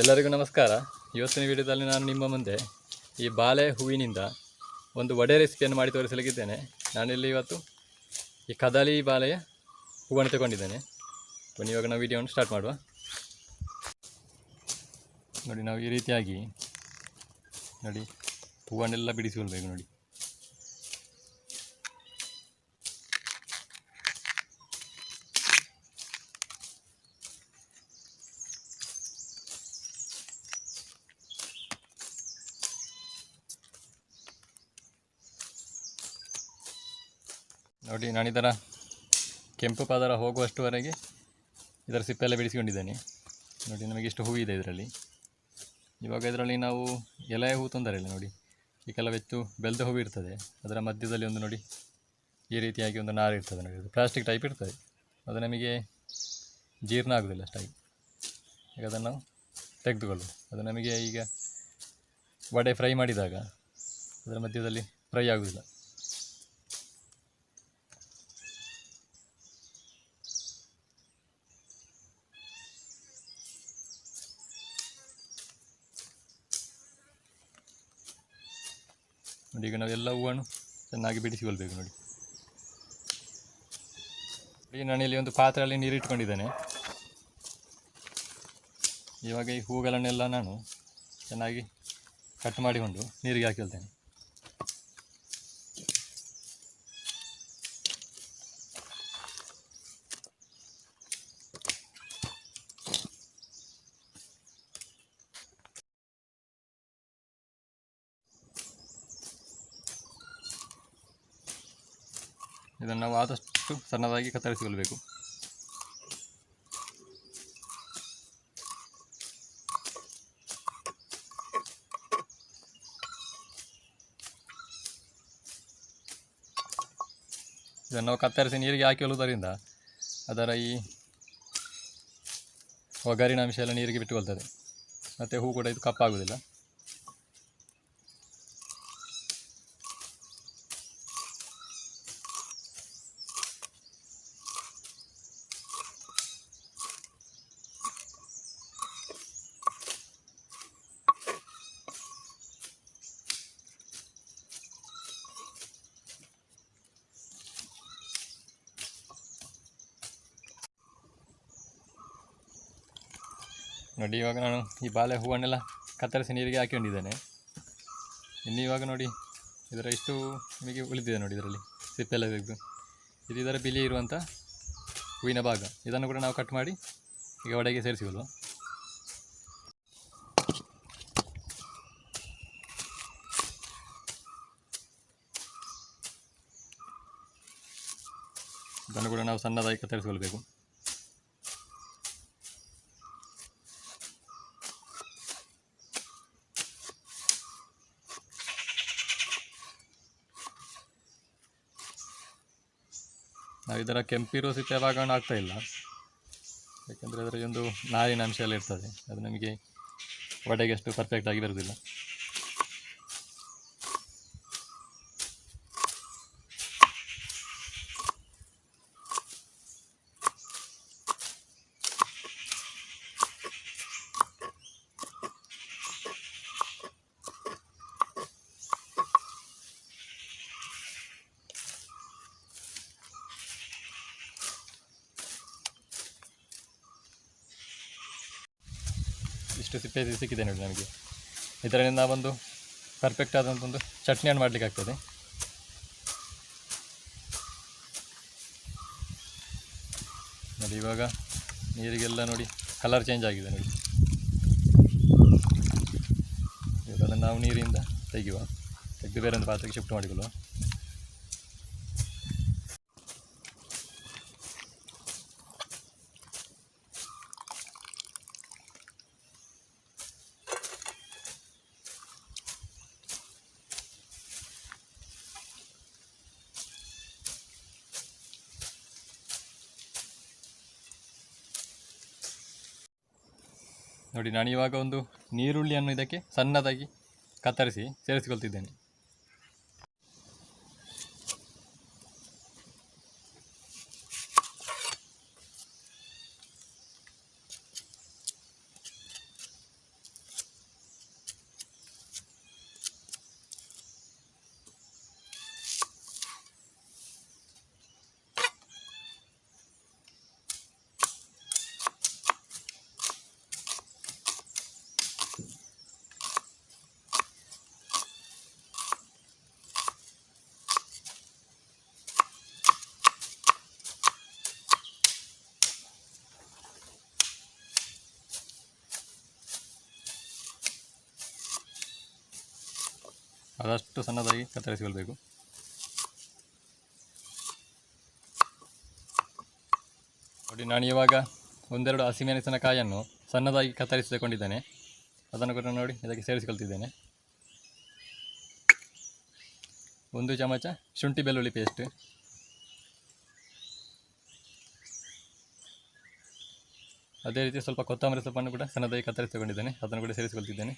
ಎಲ್ಲರಿಗೂ ನಮಸ್ಕಾರ. ಇವತ್ತಿನ ವಿಡಿಯೋದಲ್ಲಿ ನಾನು ನಿಮ್ಮ ಮುಂದೆ ಈ ಬಾಳೆ ಹೂವಿನಿಂದ ಒಂದು ವಡೆ ರೆಸಿಪಿಯನ್ನು ಮಾಡಿ ತೋರಿಸಲಿಕ್ಕಿದ್ದೇನೆ. ನಾನಿಲ್ಲಿ ಇವತ್ತು ಈ ಕದಲಿ ಬಾಳೆಯ ಹೂವನ್ನು ತಗೊಂಡಿದ್ದೇನೆ. ಬನ್ನಿ, ಇವಾಗ ನಾವು ವಿಡಿಯೋವನ್ನು ಸ್ಟಾರ್ಟ್ ಮಾಡುವ. ನೋಡಿ, ನಾವು ಈ ರೀತಿಯಾಗಿ ನೋಡಿ, ಹೂವನ್ನೆಲ್ಲ ಬಿಡಿಸಿಕೊಳ್ಬೇಕು ನೋಡಿ. ನೋಡಿ ನಾನಿದರ ಕೆಂಪು ಪದರ ಹೋಗುವಷ್ಟುವರೆಗೆ ಇದರ ಸಿಪ್ಪೆಲ್ಲ ಬಿಡಿಸಿಕೊಂಡಿದ್ದೇನೆ. ನೋಡಿ, ನಮಗೆ ಇಷ್ಟು ಇದೆ ಇದರಲ್ಲಿ. ಇವಾಗ ಇದರಲ್ಲಿ ನಾವು ಎಲೆಯ ಹೂ ತೊಂದರೆ ಇಲ್ಲ ನೋಡಿ. ಈ ಕೆಲವೆತ್ತು ಬೆಲ್ದ ಹೂವು ಇರ್ತದೆ. ಅದರ ಮಧ್ಯದಲ್ಲಿ ಒಂದು, ನೋಡಿ, ಈ ರೀತಿಯಾಗಿ ಒಂದು ನಾರು ಇರ್ತದೆ, ನೋಡಿ. ಅದು ಪ್ಲಾಸ್ಟಿಕ್ ಟೈಪ್ ಇರ್ತದೆ. ಅದು ನಮಗೆ ಜೀರ್ಣ ಆಗೋದಿಲ್ಲ ಅಷ್ಟಾಗಿ ಈಗ ಅದನ್ನು ನಾವು ತೆಗೆದುಕೊಳ್ಳೋದು. ಅದು ನಮಗೆ ಈಗ ವಡೆ ಫ್ರೈ ಮಾಡಿದಾಗ ಅದರ ಮಧ್ಯದಲ್ಲಿ ಫ್ರೈ ಆಗೋದಿಲ್ಲ. ನೋಡಿ, ಈಗ ನಾವು ಎಲ್ಲ ಹೂವನ್ನು ಚೆನ್ನಾಗಿ ಬಿಡಿಸಿಕೊಳ್ಬೇಕು ನೋಡಿ. ಈಗ ಇಲ್ಲಿ ಒಂದು ಪಾತ್ರೆಯಲ್ಲಿ ನೀರು ಇಟ್ಕೊಂಡಿದ್ದೇನೆ ಇವಾಗ ಈ ಹೂಗಳನ್ನೆಲ್ಲ ನಾನು ಚೆನ್ನಾಗಿ ಕಟ್ ಮಾಡಿಕೊಂಡು ನೀರಿಗೆ ಹಾಕಿಳ್ತೇನೆ ನಾವು ಆದಷ್ಟು ಸಣ್ಣದಾಗಿ ಕತ್ತರಿಸಿಕೊಳ್ಬೇಕು. ಇದನ್ನು ನಾವು ಕತ್ತರಿಸಿ ನೀರಿಗೆ ಹಾಕಿಕೊಳ್ಳುವುದರಿಂದ ಅದರ ಈ ಒಗರಿನ ಅಂಶ ಎಲ್ಲ ನೀರಿಗೆ ಬಿಟ್ಟುಕೊಳ್ತದೆ. ಮತ್ತು ಹೂ ಕೂಡ ಇದು ಕಪ್ಪಾಗುವುದಿಲ್ಲ. ನೋಡಿ, ಇವಾಗ ನಾನು ಈ ಬಾಳೆ ಹೂವನ್ನೆಲ್ಲ ಕತ್ತರಿಸಿ ನೀರಿಗೆ ಹಾಕಿಕೊಂಡಿದ್ದೇನೆ ಇನ್ನು ಇವಾಗ ನೋಡಿ, ಇದರ ಇಷ್ಟು ನಿಮಗೆ ಉಳಿದಿದೆ ನೋಡಿ ಇದರಲ್ಲಿ ಸಿಪ್ಪೆಲ್ಲ ತೆಗೆದು. ಇದು ಇದರ ಬಿಳಿ ಇರುವಂಥ ಹೂವಿನ ಭಾಗ. ಇದನ್ನು ಕೂಡ ನಾವು ಕಟ್ ಮಾಡಿ ಈಗ ಒಡೆಗೆ ಸೇರಿಸಿಕೊಳ್ಳುವ. ಇದನ್ನು ಕೂಡ ನಾವು ಸಣ್ಣದಾಗಿ ಕತ್ತರಿಸಿಕೊಳ್ಬೇಕು. ನಾವು ಇದರ ಕೆಂಪಿರೋ ಸಿಪ್ಪೆ ಭಾಗವನ್ನು ಆಗ್ತಾ ಇಲ್ಲ. ಯಾಕೆಂದರೆ ಅದರಲ್ಲಿ ಒಂದು ನಾರಿನ ಅಂಶ ಎಲ್ಲ ಇರ್ತದೆ. ಅದು ನಮಗೆ ವಡೆಗೆ ಅಷ್ಟು ಪರ್ಫೆಕ್ಟ್ ಆಗಿ ಬರುವುದಿಲ್ಲ ಇಷ್ಟು ಸಿಪ್ಪೆ ಸಿಕ್ಕಿದೆ ನೋಡಿ ನಮಗೆ. ಇದರಿಂದ ಒಂದು ಪರ್ಫೆಕ್ಟ್ ಆದಂಥ ಒಂದು ಚಟ್ನಿಯನ್ನು ಮಾಡಲಿಕ್ಕೆ ಆಗ್ತದೆ. ನೋಡಿ ಇವಾಗ ನೀರಿಗೆಲ್ಲ ನೋಡಿ ಕಲರ್ ಚೇಂಜ್ ಆಗಿದೆ ನೋಡಿ. ಇವಾಗ ನಾವು ನೀರಿಂದ ತೆಗೆಯುವ. ತೆಗೆದು ಬೇರೆ ಒಂದು ಪಾತ್ರೆಗೆ ಶಿಫ್ಟ್ ಮಾಡಿಕೊಳ್ಳುವ. ನೋಡಿ ನಾನು ಇವಾಗ ಒಂದು ನೀರುಳ್ಳಿಯನ್ನು ಇದಕ್ಕೆ ಸಣ್ಣದಾಗಿ ಕತ್ತರಿಸಿ ಸೇರಿಸಿಕೊಳ್ತಿದ್ದೇನೆ. ಆದಷ್ಟು ಸಣ್ಣದಾಗಿ ಕತ್ತರಿಸಿಕೊಳ್ಬೇಕು ನೋಡಿ, ನಾನು ಇವಾಗ ಒಂದೆರಡು ಹಸಿಮೆಣಸಿನ ಕಾಯನ್ನು ಸಣ್ಣದಾಗಿ ಕತ್ತರಿಸಿಕೊಂಡಿದ್ದೇನೆ. ಅದನ್ನು ಕೂಡ ನೋಡಿ, ಇದಕ್ಕೆ ಸೇರಿಸಿಕೊಳ್ತಿದ್ದೇನೆ. ಒಂದು ಚಮಚ ಶುಂಠಿ ಬೆಳ್ಳುಳ್ಳಿ ಪೇಸ್ಟ್ ಅದೇ ರೀತಿ ಸ್ವಲ್ಪ ಕೊತ್ತಂಬರಿ ಸೊಪ್ಪನ್ನು ಕೂಡ ಸಣ್ಣದಾಗಿ ಕತ್ತರಿಸಿಕೊಂಡಿದ್ದೇನೆ. ಅದನ್ನು ಕೂಡ ಸೇರಿಸಿಕೊಳ್ತಿದ್ದೇನೆ.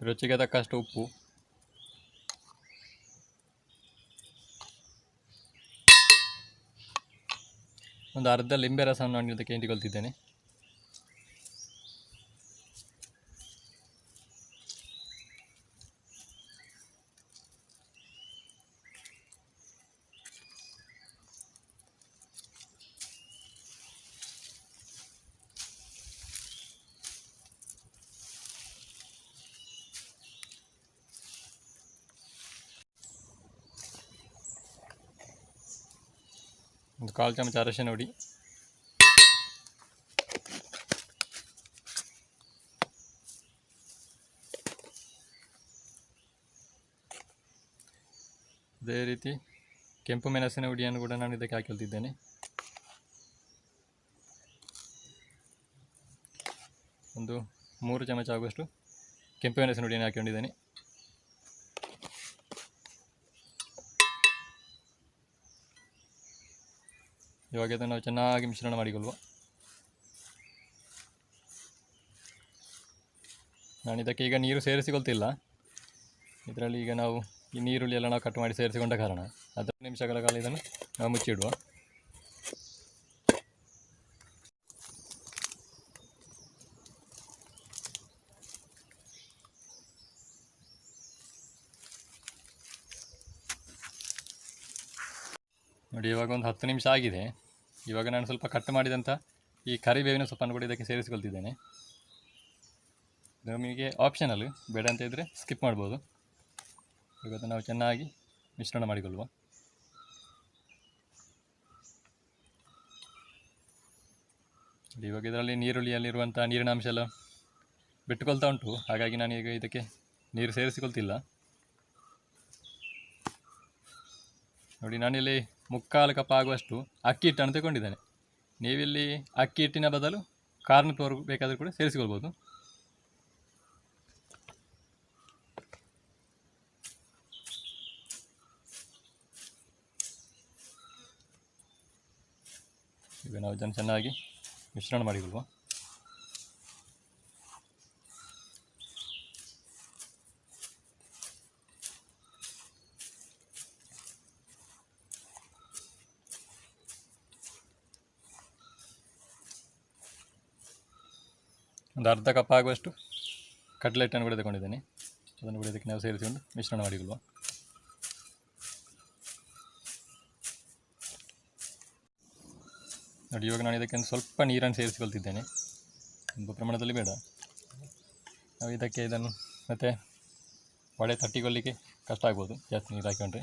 ರುಚಿಗೆ ತಕ್ಕಷ್ಟು ಉಪ್ಪು. ಒಂದು ಅರ್ಧ ಲಿಂಬೆ ರಸವನ್ನು ನಾನು ಇದಕ್ಕೆ ಹಿಂಡಿಕೊಳ್ತಿದ್ದೇನೆ. ಒಂದು ಕಾಲು ಚಮಚ ಅರಶಿನ ಹುಡಿ. ಅದೇ ರೀತಿ ಕೆಂಪು ಮೆಣಸಿನ ಹುಡಿಯನ್ನು ಕೂಡ ನಾನು ಇದಕ್ಕೆ ಹಾಕಿಕೊಳ್ತಿದ್ದೇನೆ ಒಂದು ಮೂರು ಚಮಚ ಆಗುವಷ್ಟು ಕೆಂಪು ಮೆಣಸಿನ ಹುಡಿಯನ್ನು ಹಾಕೊಂಡಿದ್ದೇನೆ ಇವಾಗ ಇದನ್ನು ನಾವು ಚೆನ್ನಾಗಿ ಮಿಶ್ರಣ ಮಾಡಿಕೊಳ್ಳುವ ನಾನು ಇದಕ್ಕೆ ಈಗ ನೀರು ಸೇರಿಸಿಕೊಳ್ತಿಲ್ಲ. ಇದರಲ್ಲಿ ಈಗ ನಾವು ಈ ನೀರುಳ್ಳಿ ಎಲ್ಲ ನಾವು ಕಟ್ ಮಾಡಿ ಸೇರಿಸಿಕೊಂಡ ಕಾರಣ. ಹತ್ತು ನಿಮಿಷಗಳ ಕಾಲ ಇದನ್ನು ನಾವು ಮುಚ್ಚಿಡುವ. ನೋಡಿ, ಇವಾಗ ಒಂದು ಹತ್ತು ನಿಮಿಷ ಆಗಿದೆ. ಇವಾಗ ನಾನು ಸ್ವಲ್ಪ ಕಟ್ ಮಾಡಿದಂಥ ಈ ಕರಿಬೇವಿನ ಸೊಪ್ಪನ್ನು ಕೂಡ ಇದಕ್ಕೆ ಸೇರಿಸಿಕೊಳ್ತಿದ್ದೇನೆ. ನಮಗೆ ಆಪ್ಷನಲ್ ಬೇಡ ಅಂತ ಇದ್ದರೆ ಸ್ಕಿಪ್ ಮಾಡ್ಬೋದು. ಇವಾಗ ನಾವು ಚೆನ್ನಾಗಿ ಮಿಶ್ರಣ ಮಾಡಿಕೊಳ್ಳುವ. ಇವಾಗ ಇದರಲ್ಲಿ ನೀರುಳ್ಳಿಯಲ್ಲಿರುವಂಥ ನೀರಿನ ಅಂಶ ಎಲ್ಲ ಬಿಟ್ಟುಕೊಳ್ತಾ ಉಂಟು. ಹಾಗಾಗಿ ನಾನು ಈಗ ಇದಕ್ಕೆ ನೀರು ಸೇರಿಸಿಕೊಳ್ತಿಲ್ಲ. ನೋಡಿ, ನಾನಿಲ್ಲಿ ಮುಕ್ಕಾಲು ಕಪ್ ಆಗುವಷ್ಟು ಅಕ್ಕಿ ಹಿಟ್ಟನ್ನು ತಗೊಂಡಿದ್ದೇನೆ. ನೀವಿಲ್ಲಿ ಅಕ್ಕಿ ಹಿಟ್ಟಿನ ಬದಲು ಕಾರ್ನ್ ಫ್ಲೋರ್ ಬೇಕಾದರೂ ಕೂಡ ಸೇರಿಸಿಕೊಳ್ಬೋದು. ಈಗ ನಾವು ಇದನ್ನು ಚೆನ್ನಾಗಿ ಮಿಶ್ರಣ ಮಾಡಿಕೊಳ್ಳುವ. ಒಂದು ಅರ್ಧ ಕಪ್ ಆಗುವಷ್ಟು ಕಟ್ಲೆಟನ್ನು ಕೂಡ ತಗೊಂಡಿದ್ದೇನೆ ಅದನ್ನು ಕೂಡ ಇದಕ್ಕೆ ನಾವು ಸೇರಿಸಿಕೊಂಡು ಮಿಶ್ರಣ ಮಾಡಿಕೊಳ್ಳುವ. ನೋಡಿ, ಇವಾಗ ನಾನು ಇದಕ್ಕೆ ಸ್ವಲ್ಪ ನೀರನ್ನು ಸೇರಿಸಿಕೊಳ್ತಿದ್ದೇನೆ. ತುಂಬ ಪ್ರಮಾಣದಲ್ಲಿ ಬೇಡ. ನಾವು ಇದಕ್ಕೆ ಇದನ್ನು ಮತ್ತು ಒಳೆ ತಟ್ಟಿಕೊಳ್ಳಿಕ್ಕೆ ಕಷ್ಟ ಆಗ್ಬೋದು. ಜಾಸ್ತಿ ನೀರು ಹಾಕೊಂಡ್ರೆ.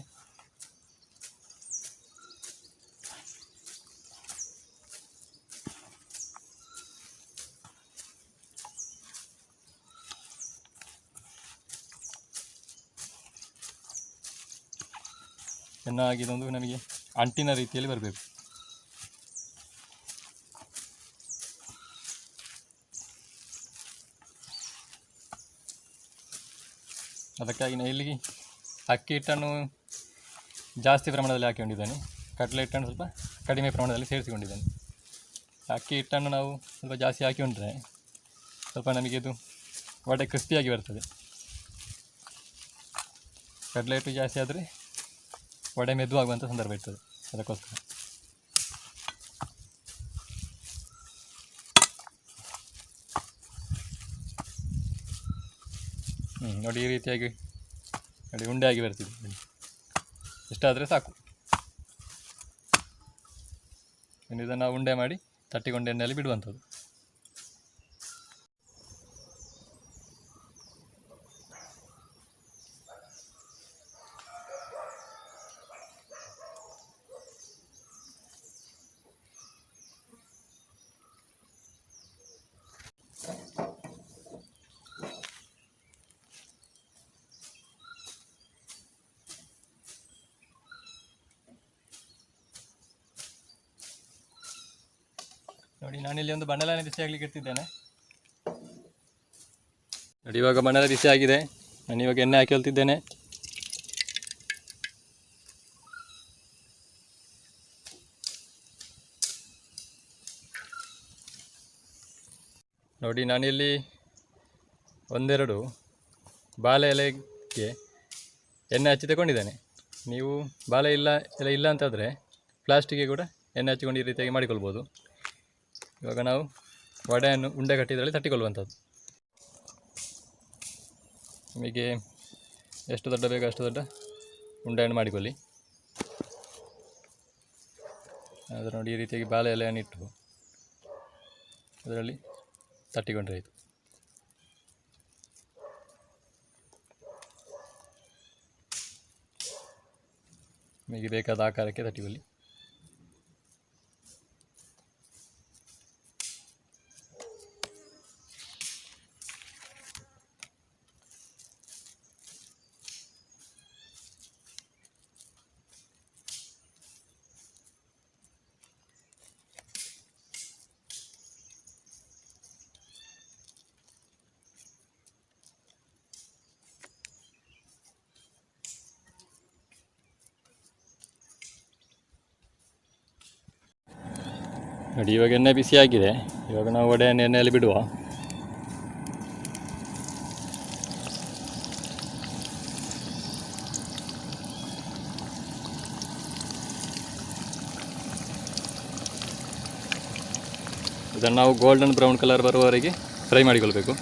ಚೆನ್ನಾಗಿ ಇದೊಂದು ನಮಗೆ ಅಂಟಿನ ರೀತಿಯಲ್ಲಿ ಬರಬೇಕು. ಅದಕ್ಕಾಗಿ ನಾನು ಇಲ್ಲಿ ಅಕ್ಕಿ ಹಿಟ್ಟನ್ನು ಜಾಸ್ತಿ ಪ್ರಮಾಣದಲ್ಲಿ ಹಾಕಿಕೊಂಡಿದ್ದೇನೆ. ಕಡಲೆ ಹಿಟ್ಟನ್ನು ಸ್ವಲ್ಪ ಕಡಿಮೆ ಪ್ರಮಾಣದಲ್ಲಿ ಸೇರಿಸಿಕೊಂಡಿದ್ದೇನೆ. ಅಕ್ಕಿ ಹಿಟ್ಟನ್ನು ನಾವು ಸ್ವಲ್ಪ ಜಾಸ್ತಿ ಹಾಕಿಕೊಂಡ್ರೆ ಸ್ವಲ್ಪ ನಮಗೆ ಇದು ವಡೆ ಕ್ರಿಸ್ಪಿಯಾಗಿ ಬರ್ತದೆ. ಕಡಲೆ ಹಿಟ್ಟು ಜಾಸ್ತಿ ಆದರೆ ವಡೆ ಮೆದುವಾಗುವಂಥ ಸಂದರ್ಭ ಇರ್ತದೆ. ಅದಕ್ಕೋಸ್ಕರ. ನೋಡಿ ಈ ರೀತಿಯಾಗಿ ನೋಡಿ ಆಗಿ ಬರ್ತಿದೆ. ಇಷ್ಟಾದರೆ ಸಾಕು. ಇನ್ನು ಇದನ್ನು ಉಂಡೆ ಮಾಡಿ ತಟ್ಟಿಕೊಂಡೆಣ್ಣೆಯಲ್ಲಿ ಬಿಡುವಂಥದ್ದು. ನಾನಿಲ್ಲಿ ಒಂದು ಬಂಡಲನೆ ಬಿಸಿ ಆಗ್ಲಿಕ್ಕೆ ಇರ್ತಿದ್ದೇನೆ. ನೋಡಿ, ಇವಾಗ ಬಣ್ಣಲ ಬಿಸಿ ಆಗಿದೆ. ನಾನು ಇವಾಗ ಎಣ್ಣೆ ಹಾಕಿ ಹೊಲ್ತಿದ್ದೇನೆ. ನೋಡಿ ನಾನಿಲ್ಲಿ ಒಂದೆರಡು ಬಾಳೆ ಎಲೆಗೆ ಎಣ್ಣೆ ಹಚ್ಚಿ ತಗೊಂಡಿದ್ದೇನೆ. ನೀವು ಬಾಳೆ ಇಲ್ಲ ಎಲೆ ಇಲ್ಲ ಅಂತಾದರೆ ಪ್ಲಾಸ್ಟಿಕ್ಗೆ ಕೂಡ ಎಣ್ಣೆ ಹಚ್ಚಿಕೊಂಡು ಈ ರೀತಿಯಾಗಿ ಮಾಡಿಕೊಳ್ಬೋದು. ಇವಾಗ ನಾವು ವಡೆಯನ್ನು ಉಂಡೆ ಕಟ್ಟಿದ್ರಲ್ಲಿ ತಟ್ಟಿಕೊಳ್ಳುವಂಥದ್ದು. ನಿಮಗೆ ಎಷ್ಟು ದೊಡ್ಡ ಬೇಕೋ ಅಷ್ಟು ದೊಡ್ಡ ಉಂಡೆಯನ್ನು ಮಾಡಿಕೊಳ್ಳಿ. ಅದರ ನೋಡಿ ಈ ರೀತಿಯಾಗಿ ಬಾಳೆ ಎಲೆಯನ್ನು ಇಟ್ಟು ಅದರಲ್ಲಿ ತಟ್ಟಿಕೊಂಡ್ರೆ ಆಯಿತು. ನಿಮಗೆ ಬೇಕಾದ ಆಕಾರಕ್ಕೆ ತಟ್ಟಿಕೊಳ್ಳಿ. ನೋಡಿ, ಇವಾಗ ಎಣ್ಣೆ ಬಿಸಿ ಆಗಿದೆ. ಇವಾಗ ನಾವು ವಡೆಯನ್ನು ಎಣ್ಣೆಯಲ್ಲಿ ಬಿಡುವ. ಇದನ್ನು ನಾವು ಗೋಲ್ಡನ್ ಬ್ರೌನ್ ಕಲರ್ ಬರುವವರೆಗೆ ಫ್ರೈ ಮಾಡಿಕೊಳ್ಬೇಕು.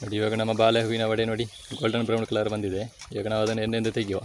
ನೋಡಿ, ಇವಾಗ ನಮ್ಮ ಬಾಳೆ ಹೂವಿನ ವಡೆ ನೋಡಿ ಗೋಲ್ಡನ್ ಬ್ರೌನ್ ಕಲರ್ ಬಂದಿದೆ. ಇವಾಗ ನಾವು ಅದನ್ನು ಎಣ್ಣೆಯಿಂದ ತೆಗೆಯುವ.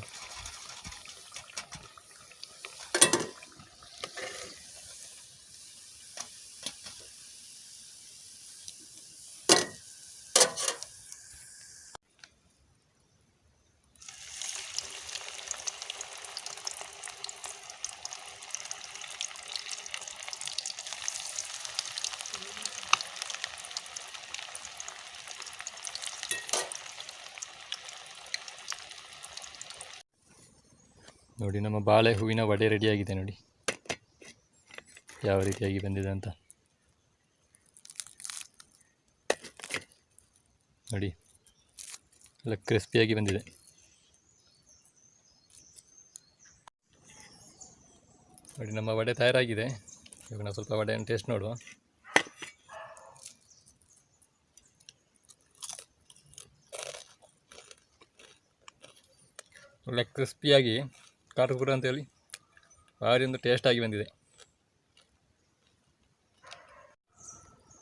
ನೋಡಿ, ನಮ್ಮ ಬಾಳೆ ಹೂವಿನ ವಡೆ ರೆಡಿಯಾಗಿದೆ ನೋಡಿ. ಯಾವ ರೀತಿಯಾಗಿ ಬಂದಿದೆ ಅಂತ. ನೋಡಿ, ಎಲ್ಲ ಕ್ರಿಸ್ಪಿಯಾಗಿ ಬಂದಿದೆ. ನೋಡಿ, ನಮ್ಮ ವಡೆ ತಯಾರಾಗಿದೆ. ಇವಾಗ ನಾವು ಸ್ವಲ್ಪ ವಡೆಯನ್ನು ಟೇಸ್ಟ್ ನೋಡುವ. ಒಳ್ಳೆ ಕ್ರಿಸ್ಪಿಯಾಗಿ ಕಾಟುಕುರ ಅಂತೇಳಿ ಭಾರಿ ಒಂದು ಟೇಸ್ಟಾಗಿ ಬಂದಿದೆ.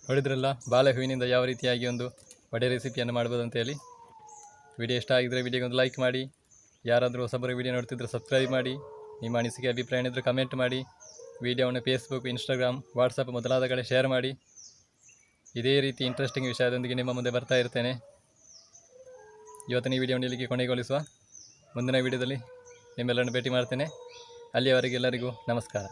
ನೋಡಿದ್ರಲ್ಲ ಬಾಳೆ ಹೂವಿನಿಂದ ಯಾವ ರೀತಿಯಾಗಿ ಒಂದು ವಡೆ ರೆಸಿಪಿಯನ್ನು ಮಾಡ್ಬೋದು ಅಂತೇಳಿ. ವಿಡಿಯೋ ಇಷ್ಟ ಆಗಿದ್ದರೆ ವಿಡಿಯೋಗೆ ಒಂದು ಲೈಕ್ ಮಾಡಿ, ಯಾರಾದರೂ ಹೊಸಬರ ವಿಡಿಯೋ ನೋಡ್ತಿದ್ರೆ ಸಬ್ಸ್ಕ್ರೈಬ್ ಮಾಡಿ, ನಿಮ್ಮ ಅನಿಸಿಕೆ, ಅಭಿಪ್ರಾಯ ಏನಿದ್ರು ಕಮೆಂಟ್ ಮಾಡಿ, ವಿಡಿಯೋವನ್ನು ಫೇಸ್ಬುಕ್ ಇನ್ಸ್ಟಾಗ್ರಾಮ್ ವಾಟ್ಸಪ್ ಮೊದಲಾದ ಕಡೆ ಶೇರ್ ಮಾಡಿ. ಇದೇ ರೀತಿ ಇಂಟ್ರೆಸ್ಟಿಂಗ್ ವಿಷಯದೊಂದಿಗೆ ನಿಮ್ಮ ಮುಂದೆ ಬರ್ತಾ ಇರ್ತೇನೆ. ಇವತ್ತಿನ ಈ ವಿಡಿಯೋವನ್ನು ಇಲ್ಲಿಗೆ ಕೊನೆಗೊಳಿಸುವ. ಮುಂದಿನ ವಿಡಿಯೋದಲ್ಲಿ ನಿಮ್ಮೆಲ್ಲರನ್ನು ಭೇಟಿ ಮಾಡ್ತೇನೆ. ಅಲ್ಲಿಯವರೆಗೆ ಎಲ್ಲರಿಗೂ ನಮಸ್ಕಾರ.